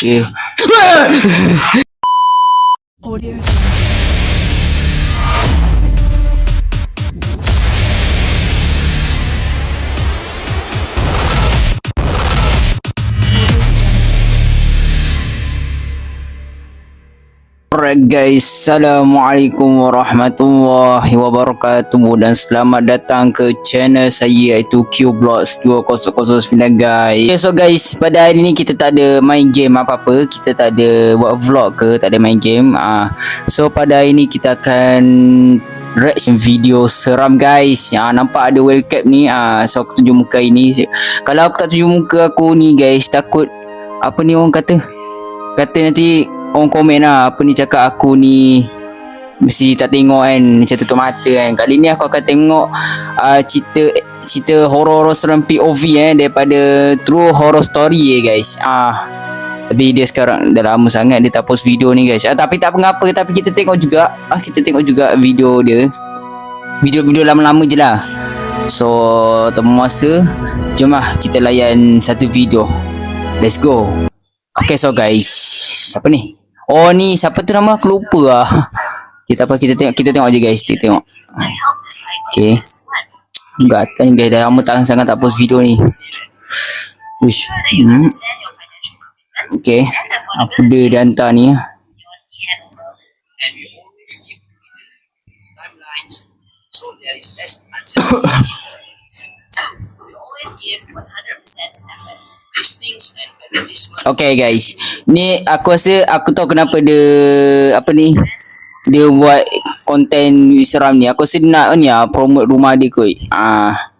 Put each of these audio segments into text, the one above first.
Okay. guys, Assalamualaikum warahmatullahi wabarakatuh dan selamat datang ke channel saya iaitu Qblocks 2009 guys. Okay, so guys, pada hari ni kita tak ada main game apa-apa, kita tak ada buat vlog ke, tak ada main game. Ah, so pada hari ni kita akan reaction video seram guys. Ya, nampak ada whale cap ni. Ah, so aku tunjuk muka ini. Kalau aku tak tunjuk muka aku ni guys, takut apa ni orang kata? Kata nanti orang komen lah apa ni cakap aku ni mesti tak tengok kan macam tutup mata kan. Kali ni aku akan tengok uh, cerita cerita horror-horror seram POV eh daripada true horror story eh guys. Ah tapi dia sekarang dah lama sangat dia tak post video ni guys. Ah, tapi tak mengapa tapi kita tengok juga. Ah kita tengok juga video dia. Video-video lama-lama je lah. So temu masa jom lah kita layan satu video. Let's go. Okay so guys Siapa ni? Oh ni siapa tu nama? Aku lupa lah. Kita apa kita tengok kita tengok je guys. Kita tengok. Okay. Gatal ni guys. Dah lama tak sangat tak post video ni. Wish. Hmm. Okay. Apa dia dia hantar ni ah? Okay guys. Ni aku rasa Aku tahu kenapa dia Apa ni? Dia buat Konten seram ni. Aku rasa dia nak ni lah Promote rumah dia kot. Ah,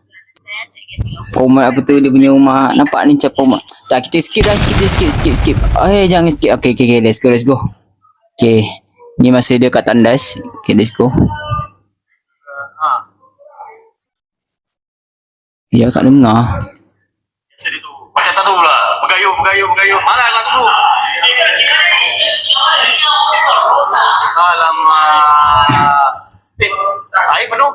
Promote apa tu Dia punya rumah. Nampak ni macam promote. Tak kita skip lah Kita skip skip skip. Oh eh jangan skip. Okay okay okay Let's go let's go. Okay. Ni masa dia kat tandas. Okay let's go. Ya tak dengar. Macam tak tahu pula. Bergayuh, bergayuh, bergayuh. Mana kau tunggu? Alamak. Eh, air penuh.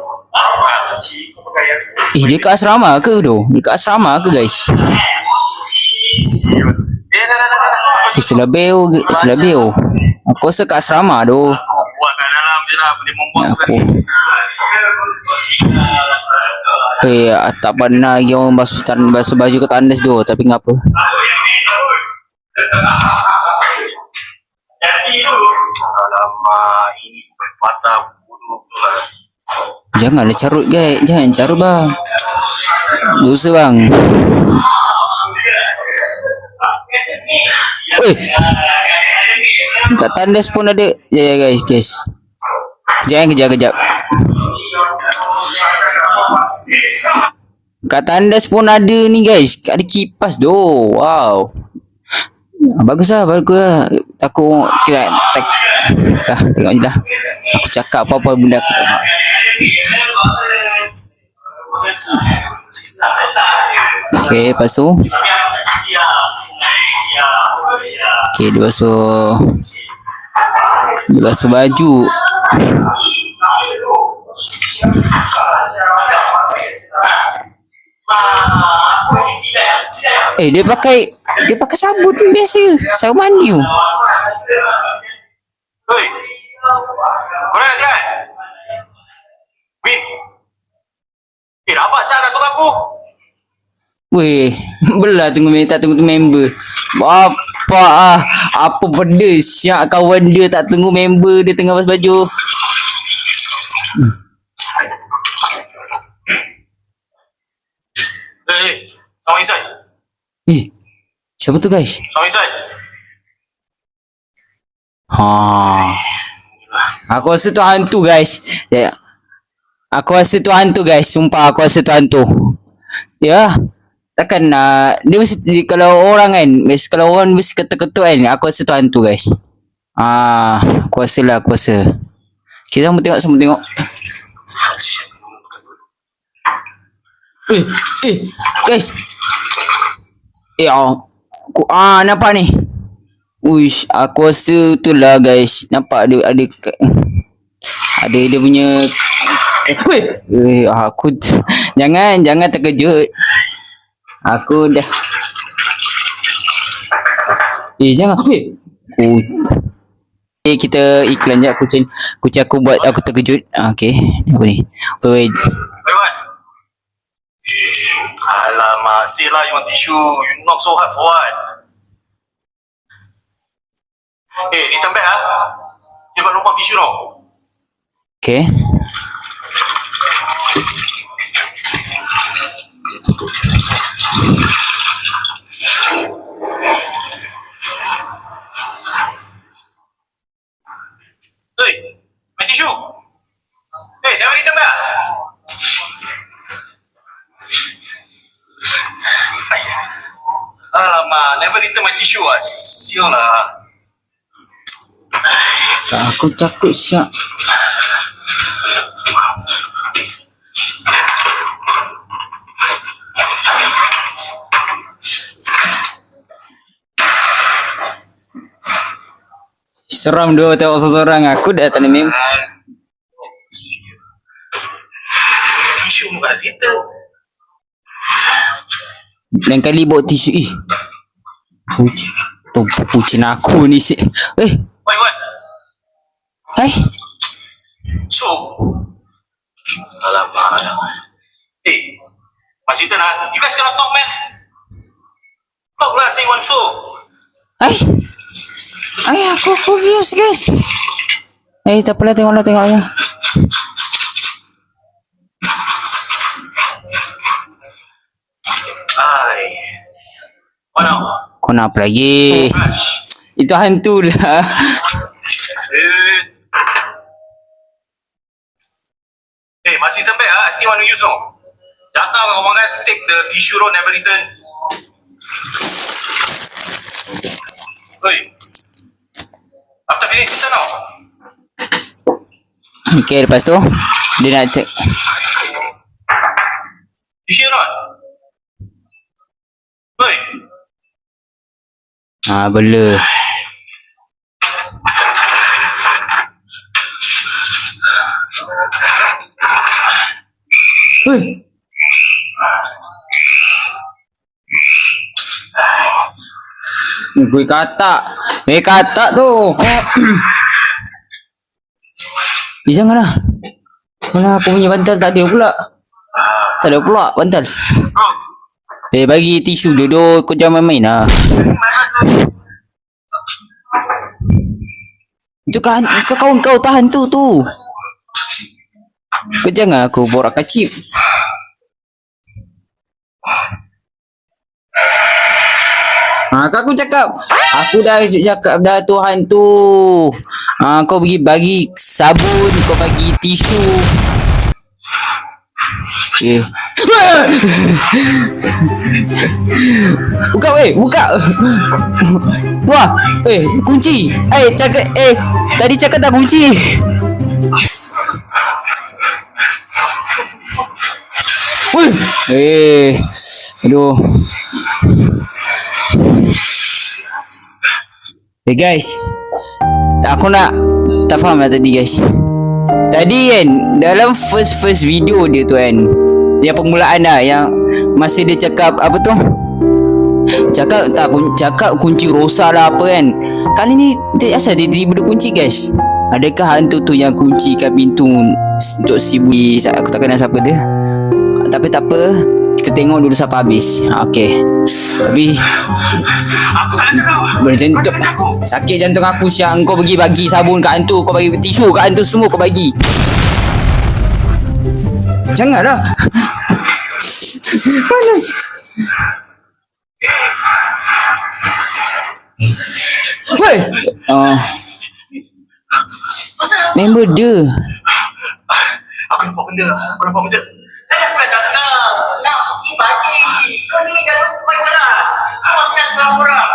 Eh dia kat asrama ke tu Dia kat asrama ke guys Eh, celabeo Celabeo Aku rasa kat asrama tu Aku buat kat dalam je lah. Boleh membuang Aku sendiri. Eh tak pernah lagi orang basuh, basuh baju kat tandas tu Tapi ngapa. Janganlah carut guys. Jangan carut bang. Dosa bang. Oi. Kat tandas pun ada. Ya ya guys guys. Jangan kejap kejap Kat tandas pun ada ni guys. Ada kipas tu. Wow. Bagus lah bagus lah. Takut kira tak, Dah tengok je lah Aku cakap apa-apa benda aku tak faham. Okay lepas tu? Okay dia basuh Dia basuh baju Eh dia pakai Dia pakai sabun biasa Sabun mandi tu Oi. Korang nak gerak? Win. Eh, rabat sah kat tunggu aku. Weh Belah tunggu minta tunggu tu member Bapa ah Apa benda Siap kawan dia tak tunggu member Dia tengah basuh baju Eh, eh. Someone inside. Eh Siapa tu guys Someone inside. Ha. Aku rasa tu hantu guys. Ya. Aku rasa tu hantu guys. Sumpah aku rasa tu hantu. Ya. Takkan nak dia mesti kalau orang kan, mesti kalau orang mesti ketuk-ketuk kan, aku rasa tu hantu guys. Ah, aku rasa lah, aku rasa. Kita semua tengok, semua tengok. Eh, eh, guys. Eh, oh. Aku, ah, nampak ni. Uish, aku rasa tu lah guys. Nampak ada ada ada dia punya Weh, eh, aku jangan jangan terkejut. Aku dah Eh jangan. Weh. Oh. Eh kita iklan je kucing kucing aku buat aku terkejut. Ah, okay. Apa ni? Wait, wait. Say lah you want tissue. You knock so hard for what? Eh, ni tambah ah. You got lubang tissue no? Okay. Hey, my tissue. Hey, never ni tambah. Alamak, never return my tissue ah. Sial lah. Aku takut siap. Seram dua tengok seseorang aku dah tak ada mem. Tissue muka return. Lain kali bawa tisu ih. Kucing. Tu kucing aku ni si. Eh, Wait, what? hai. So, alamak, alamak. Hey, Mas Ethan ah, you guys cannot talk man. Talk lah, say one so. Hai. Hai aku confused guys. Eh, tak apalah tengoklah tengoklah. Ay. What now? Kau nak apa lagi? Rush. Itu hantu lah. Eh. Hey, Mas Ethan back ah, I still want to use no. Just now kau orang take the tissue roll never return. Oi. After finish kita now. Okay, lepas tu dia nak cek. You hear not? Oi. Ah, bela. Hei. Gue kata, gue kata tu. Eh, janganlah. Mana aku punya bantal tak ada pula. Tak ada pula bantal. Eh, bagi tisu dulu. Kau jangan main-main. Itu kan kau kawan kau tahan tu tu. Kau jangan aku borak kacip. Ha, aku cakap Aku dah cakap dah Tuhan tu ha, Kau pergi bagi sabun Kau bagi tisu Okay Buka weh Buka. Wah Eh kunci. Eh cakap Eh Tadi cakap tak kunci. Wih Eh Aduh. Eh guys. Aku nak Tak faham lah tadi guys. Tadi kan Dalam first first video dia tu kan Yang permulaan lah Yang Masa dia cakap Apa tu? Cakap tak kun- Cakap kunci rosak lah apa kan. Kali ni Dia asal dia tiba-tiba kunci guys. Adakah hantu tu yang kuncikan pintu Untuk si Bui Aku tak kenal siapa dia. Tapi tak apa Kita tengok dulu sampai habis. Ha, Okay Tapi aku tak nak cakap. boleh jantung Sakit jantung aku siang Kau pergi bagi sabun kat hantu. Kau bagi tisu kat hantu semua kau bagi Janganlah Mana Woi Oh Pasal Member dia aku nampak benda. Aku nampak benda. Aku dah cakap. Nak pergi pagi. Kau ni jangan tu baik keras. Kau masih nak serang orang.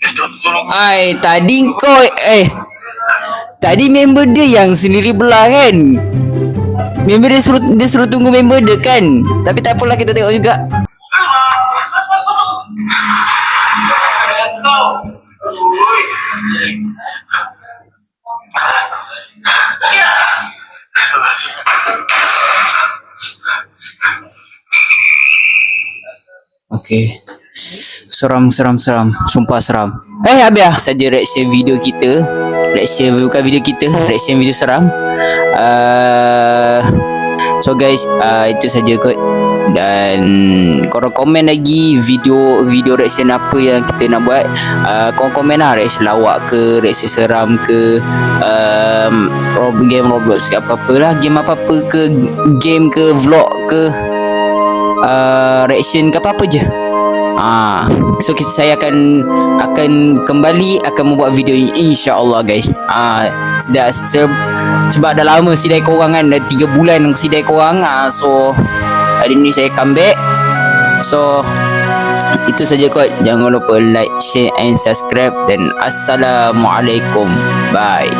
Eh, tolong, tolong. Ai tadi kau Eh Tadi member dia yang sendiri belah kan Member dia suruh Dia suruh tunggu member dia kan Tapi tak apalah kita tengok juga. Okay seram seram seram. Sumpah seram. Eh habis lah saja reaction video kita. Reaction bukan video kita. Reaction video seram uh, so guys uh, itu saja kot. Dan korang komen lagi video video reaction apa yang kita nak buat. Uh, korang komen lah reaction lawak ke reaction seram ke um, game Roblox ke apa-apa lah. Game apa-apa ke game ke vlog ke uh, reaction ke apa-apa je Ah, so kita saya akan akan kembali akan membuat video ini insya-Allah guys. Ah, sudah se, sebab dah lama sidai korang kan dah 3 bulan sidai korang. Ah, so hari ni saya comeback. So itu saja kot. Jangan lupa like, share and subscribe dan assalamualaikum. Bye.